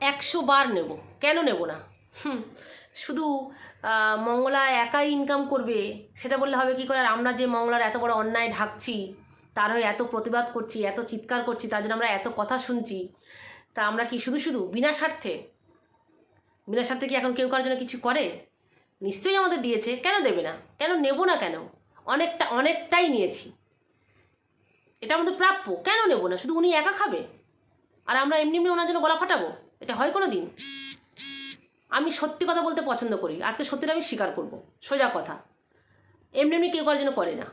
একশো বার নেব। কেন নেব না? শুধু মঙ্গলা একাই ইনকাম করবে, সেটা বললে হবে কি করে? আর আমরা যে মঙ্গলার এত বড় অন্যায় ঢাকছি, তার হয়ে এত প্রতিবাদ করছি, এত চিৎকার করছি, তার জন্য আমরা এত কথা শুনছি, তা আমরা কি শুধু শুধু বিনা স্বার্থে বিনা স্বার্থে কি এখন কেউ কারোর জন্য কিছু করে? নিশ্চয়ই আমাদের দিয়েছে, কেন দেবে না? কেন নেব না কেন? অনেকটা, অনেকটাই নিয়েছি। এটা আমাদের প্রাপ্য, কেন নেব না? শুধু উনি একা খাবে? আর আমরা এমনি এমনি ওনার জন্য গলা ফাটাবো? এটা হয় কোনো দিন। আমি সত্যি কথা বলতে পছন্দ করি। আজকে সত্যিটা আমি স্বীকার করব। সোজা কথা। এমনি এমনি কেউ করার জন্য করে না।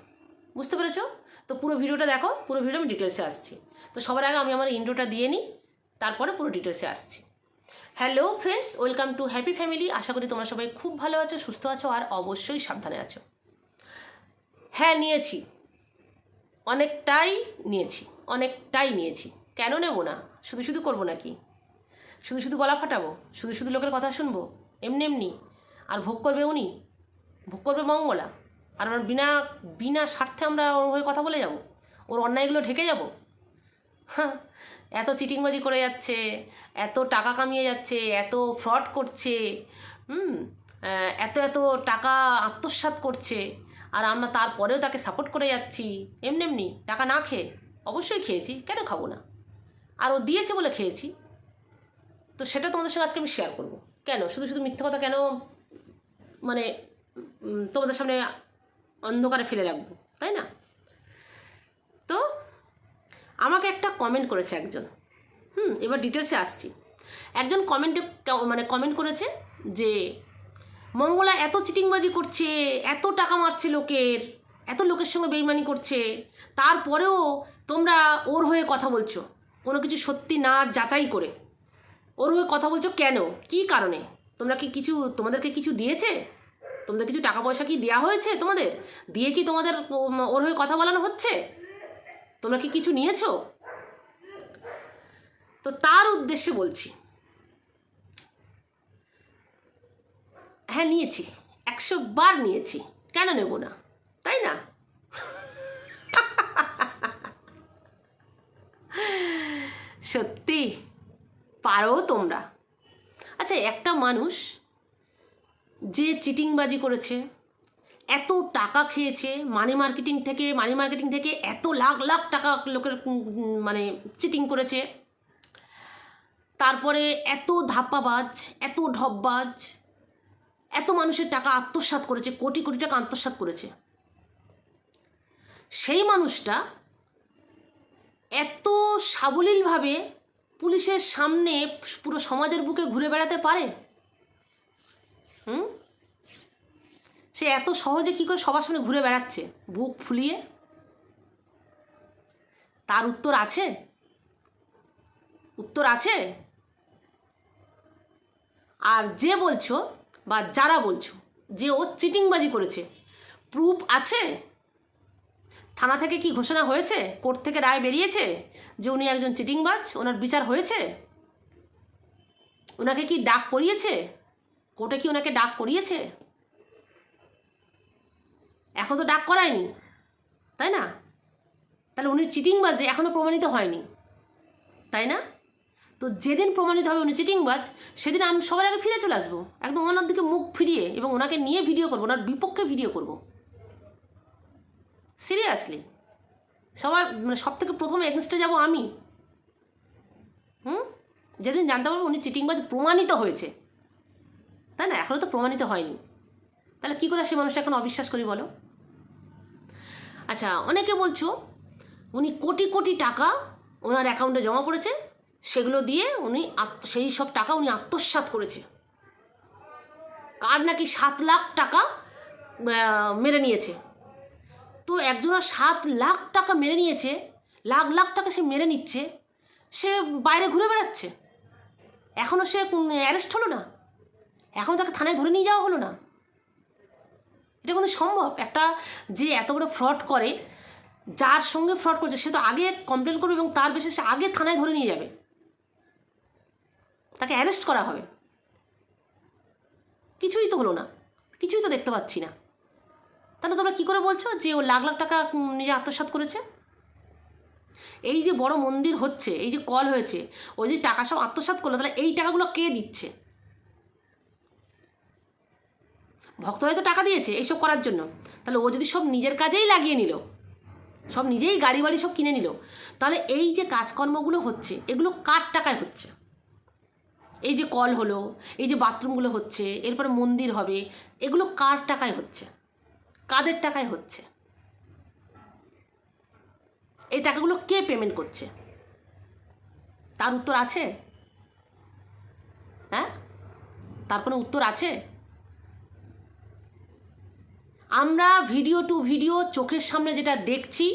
বুঝতে পেরেছ? তো পুরো ভিডিওটা দেখো, পুরো ভিডিও আমি ডিটেলসে আসছি। তো সবার আগে আমি আমার ইন্ট্রোটা দিয়ে নিই, তারপরে পুরো ডিটেলসে আসছি। Hello friends welcome to happy family আশা করি তোমরা সবাই খুব ভালো আছো, সুস্থ আছো, আর অবশ্যই সাবধানে আছো। হ্যাঁ নিয়েছি। অনেকটাই নিয়েছি। অনেকটাই নিয়েছি। কেন নেব না? শুধু শুধু করব নাকি? শুধু শুধু গলা ফাটাবো? শুধু শুধু লোকের কথা শুনব? এমনি এমনি? আর ভোগ করবে উনি? ভোগ করবে মঙ্গলা? আর আমরা বিনা বিনা স্বার্থে আমরা ওর হয়ে কথা বলে যাব? ওর অন্যায়গুলো ঢেকে যাব? হ্যাঁ এত চিটিংবাজি করে যাচ্ছে, এত টাকা কামিয়ে যাচ্ছে, এত ফ্রড করছে, হুম এত এত টাকা আত্মসাৎ করছে, আর আমরা তারপরেও তাকে সাপোর্ট করে যাচ্ছি, এমনি এমনি। টাকা না খেয়ে, অবশ্যই খেয়েছি, কেন খাব না? আর ও দিয়েছে বলে খেয়েছি। তো সেটা তোমাদের সঙ্গে আজকে আমি শেয়ার করব। কেন? শুধু শুধু মিথ্যে কথা কেন? মানে তোমাদের সামনে অন্ধকারে ফেলে রাখব, তাই না? তো আমাকে একটা কমেন্ট করেছে একজন। হুম, এবার ডিটেলসে আসছি। একজন কমেন্টে মানে কমেন্ট করেছে যে, মঙ্গলা এত চিটিংবাজি করছে, এত টাকা মারছে লোকের, এত লোকের সঙ্গে বেইমানি করছে, তারপরেও তোমরা ওর হয়ে কথা বলছো। কোনো কিছু সত্যি না যাচাই করে। ওর হয়ে কথা বলছো কেন? কি কারণে? তোমরা কি কিছু, তোমাদেরকে কিছু দিয়েছে? তোমাদের কিছু টাকা পয়সা কি দেওয়া হয়েছে তোমাদের? দিয়ে কি তোমাদের ওর হয়ে কথা বলানো হচ্ছে? তোমরা কি কিছু নিয়েছো? তো তার উদ্দেশ্যে বলছি। হ্যাঁ নিয়েছি। একশো বার নিয়েছি। কেন নেব না? তাই না? সত্যি। পারো তোমরা। আচ্ছা একটা মানুষ যে চিটিংবাজি করেছে, এত টাকা খেয়েছে মানি মার্কেটিং থেকে মানি মার্কেটিং থেকে এত লাখ লাখ টাকা লোকের মানে চিটিং করেছে, তারপরে এত ধাপ্পাবাজ, এত ঢপবাজ, এত মানুষের টাকা আত্মসাৎ করেছে, কোটি কোটি টাকা আত্মসাৎ করেছে। সেই মানুষটা এত সাবলীলভাবে পুলিশের সামনে পুরো সমাজের বুকে ঘুরে বেড়াতে পারে? হুম? সে এত সহজে কী করে সবার সামনে ঘুরে বেড়াচ্ছে? বুক ফুলিয়ে? তার উত্তর আছে? উত্তর আছে? আর যে বলছো বা যারা বলছো, যে ও চিটিংবাজি করেছে, প্রুফ আছে? থানা থেকে কি ঘোষণা হয়েছে? কোর্ট থেকে রায় বেরিয়েছে যে উনি একজন চিটিংবাজ? ওনার বিচার হয়েছে? ওনাকে কি ডাক করিয়েছে কোর্টে কি ওনাকে ডাক করিয়েছে এখন তো ডাক করায়নি, তাই না? তাহলে উনি চিটিংবাজ এখনও প্রমাণিত হয়নি, তাই না? তো যেদিন প্রমাণিত হবে উনি চিটিংবাজ, সেদিন আমি সবার আগে ফিরে চলে আসব। একদম ওনার দিকে মুখ ফিরিয়ে এবং ওনাকে নিয়ে ভিডিও করব, ওনার বিপক্ষে ভিডিও করব। সিরিয়াসলি সবার মানে সব থেকে প্রথম এগেনস্টে যাব আমি? হুম? যেদিন জানতে পারব উনি চিটিংবাজ প্রমাণিত হয়েছে। তাই না? এখনও তো প্রমাণিত হয়নি। তাহলে কী করে সে মানুষটা এখন অবিশ্বাস করি বলো? আচ্ছা অনেকে বলছো উনি কোটি কোটি টাকা ওনার অ্যাকাউন্টে জমা পড়েছে, সেগুলো দিয়ে উনি সেই সব টাকা উনি আত্মসাৎ করেছে। কার নাকি সাত লাখ টাকা মেরে নিয়েছে? তো একজনের সাত লাখ টাকা মেরে নিয়েছে, লাখ লাখ টাকা সে মেরে নিচ্ছে, সে বাইরে ঘুরে বেড়াচ্ছে। এখনও সে অ্যারেস্ট হলো না? এখনও তাকে থানায় ধরে নিয়ে যাওয়া হলো না? এটা কিন্তু সম্ভব। একটা যে এত বড় ফ্রড করে, যার সঙ্গে ফ্রড করছে, সে তো আগে কমপ্লেন করবে এবং তার বেশি সে আগে থানায় ধরে নিয়ে যাবে। তাকে অ্যারেস্ট করা হবে। কিছুই তো হলো না। কিছুই তো দেখতে পাচ্ছি না। তাহলে তোমরা কী করে বলছো যে ও লাখ লাখ টাকা নিজে আত্মসাৎ করেছে? এই যে বড় মন্দির হচ্ছে, এই যে কল হয়েছে ওই যে টাকা সব আত্মসাৎ করল, তাহলে এই টাকাগুলো কে দিচ্ছে? ভক্তরাই তো টাকা দিয়েছে এইসব করার জন্য। তাহলে ও যদি সব নিজের কাজেই লাগিয়ে নিল, সব নিজেই গাড়ি বাড়ি সব কিনে নিল, তাহলে এই যে কাজকর্মগুলো হচ্ছে, এগুলো কার টাকায় হচ্ছে? এই যে কল হলো, এই যে বাথরুমগুলো হচ্ছে, এরপরে মন্দির হবে, এগুলো কার টাকায় হচ্ছে? কাদের টাকায় হচ্ছে? এই টাকাগুলো কে পেমেন্ট করছে? তার উত্তর আছে? হ্যাঁ? তার কোনো উত্তর আছে? আমরা ভিডিও টু ভিডিও চোখের সামনে যেটা দেখছি,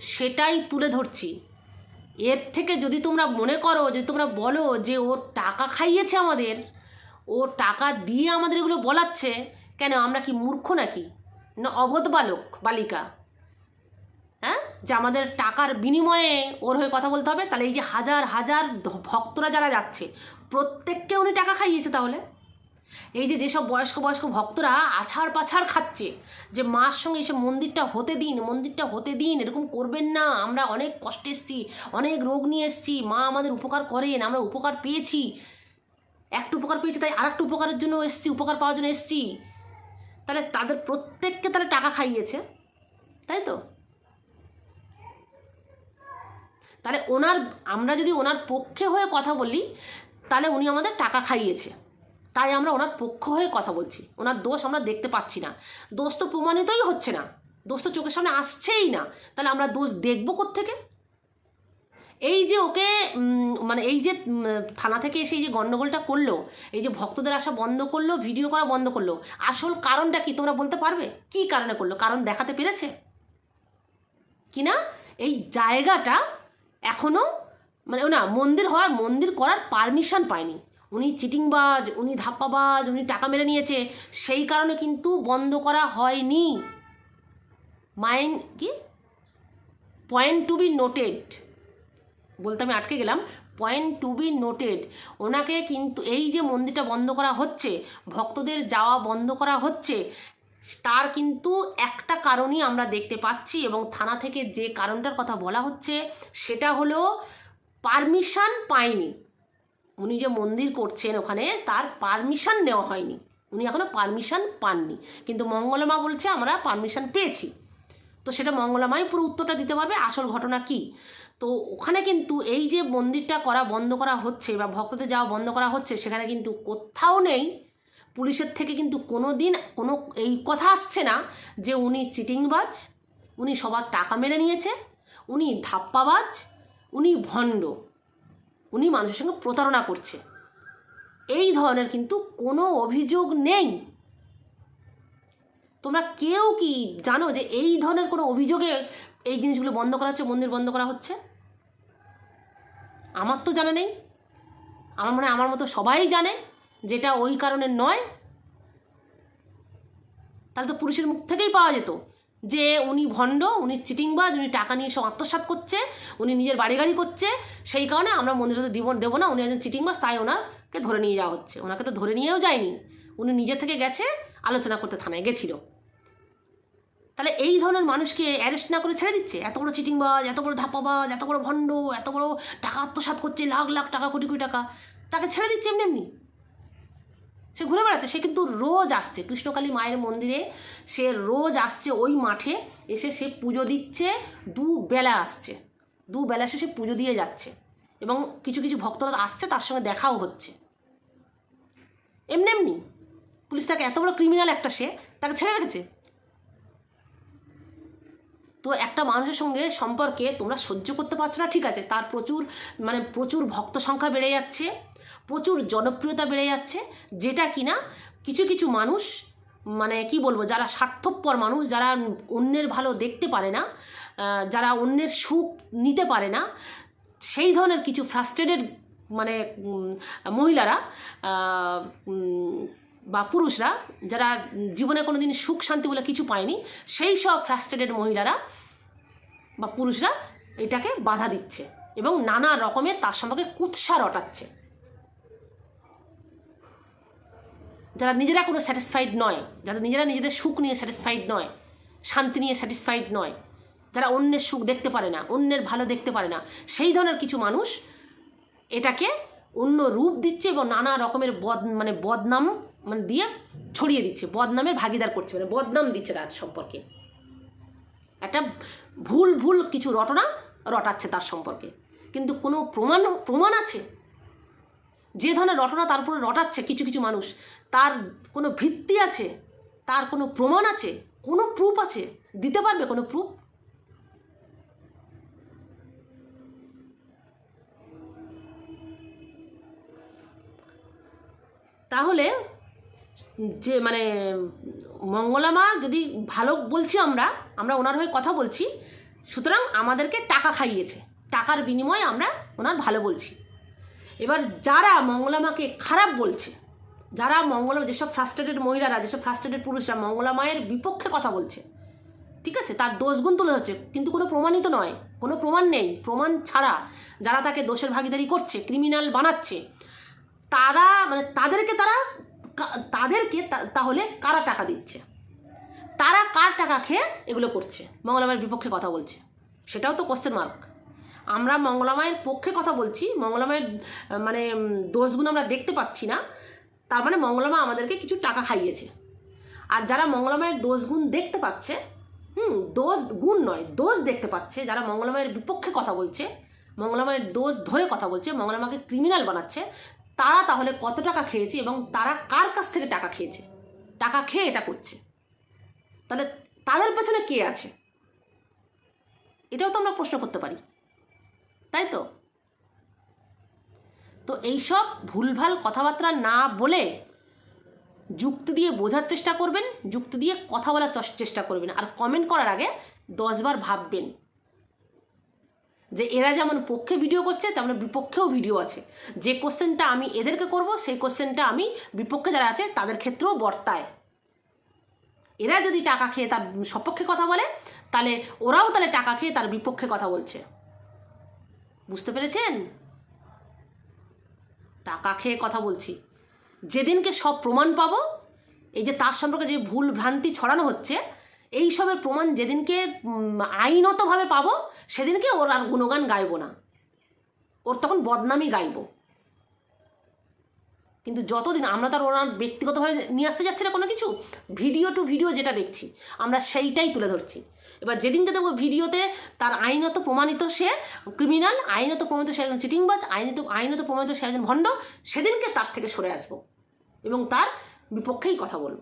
সেটাই তুলে ধরছি। এর থেকে যদি তোমরা মনে করো, যদি তোমরা বলো যে ও টাকা খাইয়েছে আমাদের, ও টাকা দিয়ে আমাদের এগুলো বলাচ্ছে, কেন আমরা কি মূর্খ নাকি? অবোধ বালক, বালিকা। হ্যাঁ? যে আমাদের টাকার বিনিময়ে ওর হয়ে কথা বলতে হবে, তাহলে এই যে হাজার হাজার ভক্তরা যারা যাচ্ছে, প্রত্যেককে উনি টাকা খাইয়েছে তাহলে? এই যে যেসব বয়স্ক বয়স্ক ভক্তরা আছাড় পাছাড় খাচ্ছে, যে মার সঙ্গে এসে মন্দিরটা হতে দিন, মন্দিরটা হতে দিন, এরকম করবেন না, আমরা অনেক কষ্টে এসেছি, অনেক রোগ নিয়ে এসেছি, মা আমাদের উপকার করেন, আমরা উপকার পেয়েছি। একটা উপকার পেয়েছি, তাই আর একটা উপকারের জন্য এসেছি, উপকার পাওয়ার জন্য এসেছি। তাহলে তাদের প্রত্যেককে তাহলে টাকা খাইয়েছে, তাই তো? তাহলে ওনার, আমরা যদি ওনার পক্ষে হয়ে কথা বলি, তাহলে উনি আমাদের টাকা খাইয়েছে। তাই আমরা ওনার পক্ষ হয়ে কথা বলছি। ওনার দোষ আমরা দেখতে পাচ্ছি না। দোষ তো প্রমাণিতই হচ্ছে না। দোষ তো চোখের সামনে আসছেই না। তাহলে আমরা দোষ দেখব থেকে এই যে ওকে মানে এই যে থানা থেকে এসে এই যে গণ্ডগোলটা করল, এই যে ভক্তদের আসা বন্ধ করল, ভিডিও করা বন্ধ করল, আসল কারণটা কি তোমরা বলতে পারবে? কি কারণে করল? কারণ দেখাতে পেরেছে? কি না? এই জায়গাটা এখনও মানে না, মন্দির হওয়ার, মন্দির করার পারমিশন পায়নি। উনি চিটিংবাজ, উনি ধাপ্পাবাজ, উনি টাকা মেরে নিয়েছে, সেই কারণে কিন্তু বন্ধ করা হয়নি। মাইন্ড কি? Point to be noted. বলতে আমি আটকে গেলাম পয়েন্ট টু বি নোটেড ওনাকে কিন্তু এই যে মন্দিরটা বন্ধ করা হচ্ছে, ভক্তদের যাওয়া বন্ধ করা হচ্ছে, তার কিন্তু একটা কারণই আমরা দেখতে পাচ্ছি এবং থানা থেকে যে কারণটার কথা বলা হচ্ছে, সেটা হলো পারমিশন পায়নি। উনি যে মন্দির করছেন ওখানে, তার পারমিশন নেওয়া হয়নি। উনি এখনও পারমিশন পাননি। কিন্তু মঙ্গলমা বলছে, আমরা পারমিশন পেয়েছি। তো সেটা মঙ্গলামাই পুরো উত্তরটা দিতে পারবে, আসল ঘটনা কি? তো ওখানে কিন্তু এই যে মন্দিরটা করা বন্ধ করা হচ্ছে বা ভক্তদের যাওয়া বন্ধ করা হচ্ছে, সেখানে কিন্তু কোথাও নেই। পুলিশের থেকে কিন্তু কোনো দিন কোনো এই কথা আসছে না যে উনি চিটিংবাজ, উনি সবার টাকা মেরে নিয়েছে, উনি ধাপ্পাবাজ, উনি ভণ্ড, উনি মানুষের সঙ্গে প্রতারণা করছে। এই ধরনের কিন্তু কোনো অভিযোগ নেই। তোমরা কেউ কি জানো যে এই ধরনের কোনো অভিযোগে এই জিনিসগুলো বন্ধ করা হচ্ছে, মন্দির বন্ধ করা হচ্ছে? আমার তো জানা নেই। আমার মনে আমার মতো সবাই জানে যেটা ওই কারণে নয়। তাহলে তো পুলিশের মুখ থেকেই পাওয়া যেত যে উনি ভণ্ড, উনি চিটিংবাজ, উনি টাকা নিয়ে সব আত্মসাৎ করছে, উনি নিজের বাড়ি গাড়ি করছে। সেই কারণে আমরা মন্দিরে দিব দেবো না, উনি একজন চিটিংবাজ, তাই ওনাকে ধরে নিয়ে যাওয়া হচ্ছে। ওনাকে তো ধরে নিয়েও যায়নি। উনি নিজে থেকে গেছে, আলোচনা করতে থানায় গেছিল। তাহলে এই ধরনের মানুষকে অ্যারেস্ট না করে ছেড়ে দিচ্ছে? এত বড় চিটিংবাজ এত বড় ধাপ্পাবাজ, এত বড় ভণ্ড, এত বড় টাকা আত্মসাৎ করছে, লাখ লাখ টাকা, কোটি কোটি টাকা। তাকে ছেড়ে দিচ্ছে এমনি এমনি। সে ঘুরে বেড়াচ্ছে, সে কিন্তু রোজ আসছে। কৃষ্ণকালী মায়ের মন্দিরে সে রোজ আসছে ওই মাঠে, এসে সে পুজো দিচ্ছে দু বেলা আসছে। দু বেলা এসে সে পুজো দিয়ে যাচ্ছে। এবং কিছু কিছু ভক্তরা আসছে, তার সঙ্গে দেখাও হচ্ছে। এমনি এমনি। পুলিশ তাকে এত বড় ক্রিমিনাল একটা সে, তাকে ছেড়ে রেখেছে। তো একটা মানুষের সঙ্গে সম্পর্কে তোমরা সহ্য করতে পারছ না, ঠিক আছে? তার প্রচুর মানে প্রচুর ভক্ত সংখ্যা বেড়ে যাচ্ছে, প্রচুর জনপ্রিয়তা বেড়ে যাচ্ছে, যেটা কিনা কিছু কিছু মানুষ মানে কি বলব, যারা স্বার্থপর মানুষ, যারা অন্যের ভালো দেখতে পারে না যারা অন্যের সুখ নিতে পারে না, সেই ধরনের কিছু ফ্রাস্ট্রেটেড মানে মহিলারা বা পুরুষরা যারা জীবনে কোনো দিন সুখ শান্তি বলে কিছু পায়নি, সেই সব ফ্রাস্ট্রেটেড মহিলারা বা পুরুষরা এটাকে বাধা দিচ্ছে এবং নানা রকমের তার সম্পর্কে কুৎসা রটাচ্ছে। যারা নিজেরা কোনো স্যাটিসফাইড নয়, যারা নিজেরা নিজেদের সুখ নিয়ে স্যাটিসফাইড নয়, শান্তি নিয়ে স্যাটিসফাইড নয়, যারা অন্যের সুখ দেখতে পারে না, অন্যের ভালো দেখতে পারে না, সেই ধরনের কিছু মানুষ এটাকে অন্য রূপ দিচ্ছে এবং নানা রকমের বদ মানে বদনাম মানে দিয়ে ছড়িয়ে দিচ্ছে, বদনামের ভাগিদার করছে মানে বদনাম দিচ্ছে তার সম্পর্কে। একটা ভুল ভুল কিছু রটনা রটাচ্ছে তার সম্পর্কে। কিন্তু কোনো প্রমাণ প্রমাণ আছে? যে ধরনের রটনা তার উপরে রটাচ্ছে কিছু কিছু মানুষ, তার কোনো ভিত্তি আছে? তার কোনো প্রমাণ আছে? কোনো প্রুফ আছে? দিতে পারবে কোনো প্রুফ তাহলে যে মানে মঙ্গলামা যদি ভালো বলছি আমরা আমরা ওনার হয়ে কথা বলছি, সুতরাং আমাদেরকে টাকা খাইয়েছে। টাকার বিনিময়ে আমরা ওনার ভালো বলছি। এবার যারা মঙ্গলামাকে খারাপ বলছে, যারা মঙ্গলা যেসব ফ্রাস্ট্রেটেড মহিলারা, যেসব ফ্রাস্ট্রেটেড পুরুষরা মঙ্গলা মায়ের বিপক্ষে কথা বলছে, ঠিক আছে? তার দোষগুণ তুলে হচ্ছে কিন্তু কোনো প্রমাণিত নয়। কোনো প্রমাণ নেই। প্রমাণ ছাড়া যারা তাকে দোষের ভাগিদারি করছে ক্রিমিনাল বানাচ্ছে, তারা মানে তাদেরকে তারা তাদেরকে তাহলে কারা টাকা দিচ্ছে? তারা কার টাকা খেয়ে এগুলো করছে? মঙ্গলামায়ের বিপক্ষে কথা বলছে। সেটাও তো কোশ্চেন মার্ক আমরা মঙ্গলামায়ের পক্ষে কথা বলছি মঙ্গলামায়ের মানে উম, দোষগুলো আমরা দেখতে পাচ্ছি না। তার মানে মঙ্গলামা আমাদেরকে কিছু টাকা খাইয়েছে। আর যারা মঙ্গলামায়ের দোষগুণ দেখতে পাচ্ছে হুম দোষ গুণ নয় দোষ দেখতে পাচ্ছে যারা মঙ্গলামায়ের বিপক্ষে কথা বলছে মঙ্গলামায়ের দোষ ধরে কথা বলছে মঙ্গলামাকে ক্রিমিনাল বানাচ্ছে তারা তাহলে কত টাকা খেয়েছে এবং তারা কার কাছ থেকে টাকা খেয়েছে? টাকা খেয়ে এটা করছে। তাহলে তাদের পেছনে কে আছে? এটাও তো আমরা প্রশ্ন করতে পারি। তাই তো? তো এইসব ভুলভাল কথাবার্তা না বলে যুক্তি দিয়ে বোঝার চেষ্টা করবেন, যুক্তি দিয়ে কথা বলার চেষ্টা করবেন। আর কমেন্ট করার আগে দশবার ভাববেন। যে এরা যেমন পক্ষে ভিডিও করছে, তেমন বিপক্ষেও ভিডিও আছে। যে কোশ্চেনটা আমি এদেরকে করব, সেই কোশ্চেনটা আমি বিপক্ষে যারা আছে, তাদের ক্ষেত্রেও বর্তায়। এরা যদি টাকা খেয়ে তার সপক্ষে কথা বলে, তাহলে ওরাও তাহলে টাকা খেয়ে তার বিপক্ষে কথা বলছে। বুঝতে পেরেছেন? টাকা খেয়ে কথা বলছি। যেদিনকে সব প্রমাণ পাবো, এই যে তার সম্পর্কে যে ভুল ভ্রান্তি ছড়ানো হচ্ছে এই সবের প্রমাণ যেদিনকে আইনতভাবে পাবো, সেদিনকে ওর আর গুণগান গাইবো না। ওর তখন বদনামই গাইবো। কিন্তু যতদিন আমরা তার ওনার ব্যক্তিগতভাবে নিয়ে আসতে যাচ্ছি না কোনো কিছু, ভিডিও টু ভিডিও যেটা দেখছি, আমরা সেইটাই তুলে ধরছি। এবার যেদিনকে দেখব ভিডিওতে তার আইনত প্রমাণিত সে ক্রিমিনাল আইনত প্রমাণিত সে একজন চিটিংবাজ, আইনত আইনত প্রমাণিত সে একজন ভণ্ড, সেদিনকে তার থেকে সরে আসব এবং তার বিপক্ষেই কথা বলব।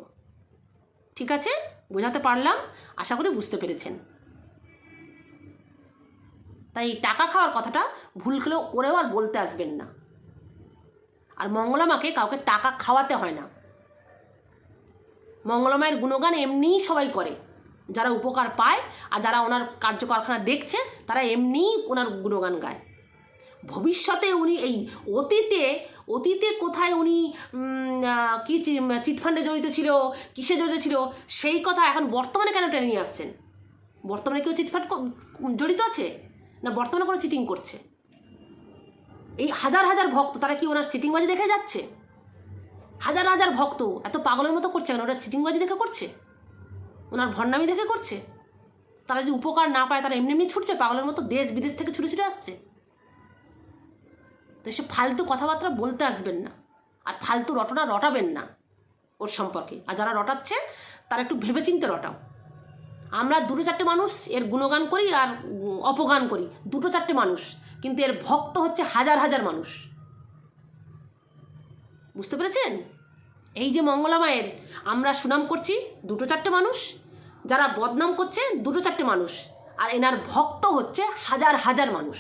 ঠিক আছে? বোঝাতে পারলাম? আশা করি বুঝতে পেরেছেন। তাই টাকা খাওয়ার কথাটা ভুল করেও করেও আর বলতে আসবেন না। আর মঙ্গলামাকে কাউকে টাকা খাওয়াতে হয় না। মঙ্গলামায়ের গুণগান এমনিই সবাই করে। যারা উপকার পায় আর যারা ওনার কার্যকারখানা দেখছে, তারা এমনিই ওনার গুণগান গায়। ভবিষ্যতে উনি এই অতীতে অতীতে কোথায় উনি কি চিটফান্ডে জড়িত ছিল, কিসে জড়িত ছিল, সেই কথা এখন বর্তমানে কেন টেনে নিয়ে আসছেন? বর্তমানে কেউ চিটফান্ড জড়িত আছে? না বর্তমানে কোনো চিটিং করছে? এই হাজার হাজার ভক্ত, তারা কি ওনার চিটিংবাজি দেখে যাচ্ছে? হাজার হাজার ভক্ত, এত পাগলের মতো করছে কেন? ওরা চিটিংবাজি দেখে করছে? ওনার ভণ্ডামি দেখে করছে? তারা যদি উপকার না পায়, তারা এমনি এমনি ছুটছে? পাগলের মতো দেশ বিদেশ থেকে ছুটে ছুটে আসছে? তো এসব ফালতু কথাবার্তা বলতে আসবেন না। আর ফালতু রটনা রটাবেন না ওর সম্পর্কে। আর যারা রটাচ্ছে, তারা একটু ভেবেচিন্তে রটাও। আমরা দুটো চারটে মানুষ, এর গুণগান করি আর অপগান করি। দুটো চারটে মানুষ, কিন্তু এর ভক্ত হচ্ছে হাজার হাজার মানুষ। বুঝতে পেরেছেন? এই যে মঙ্গলা মায়ের, আমরা সুনাম করছি দুটো চারটে মানুষ, যারা বদনাম করছে দুটো চারটে মানুষ, আর এনার ভক্ত হচ্ছে হাজার হাজার মানুষ।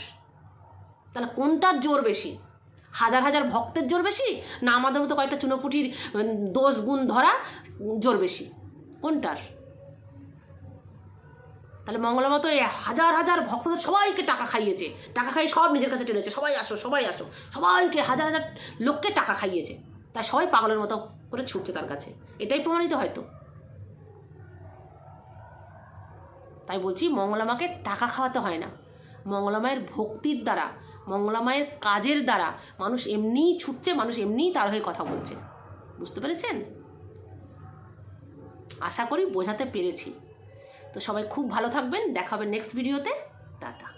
তাহলে কোনটার জোর বেশি? হাজার হাজার ভক্তের জোর বেশি? না আমাদের মতো কয়েকটা চুনোপুটির দোষ গুণ ধরা জোর বেশি? কোনটার? তাহলে মঙ্গলমা তো হাজার হাজার ভক্তদের সবাইকে টাকা খাইয়েছে। টাকা খাইয়ে সব নিজের কাছে টেনেছে সবাই আসো সবাই আসো। সবাইকে হাজার হাজার লোককে টাকা খাইয়েছে। তাই সবাই পাগলের মতো করে ছুটছে তার কাছে। এটাই প্রমাণিত হয়তো। তাই বলছি, মঙ্গলামাকে টাকা খাওয়াতে হয় না। মঙ্গলামায়ের ভক্তির দ্বারা মঙ্গলামায়ের কাজের দ্বারা মানুষ এমনিই ছুটছে, মানুষ এমনিই তার হয়ে কথা বলছে। বুঝতে পেরেছেন? আশা করি বোঝাতে পেরেছি। তো সবাই খুব ভালো থাকবেন দেখা হবে নেক্সট ভিডিওতে টাটা।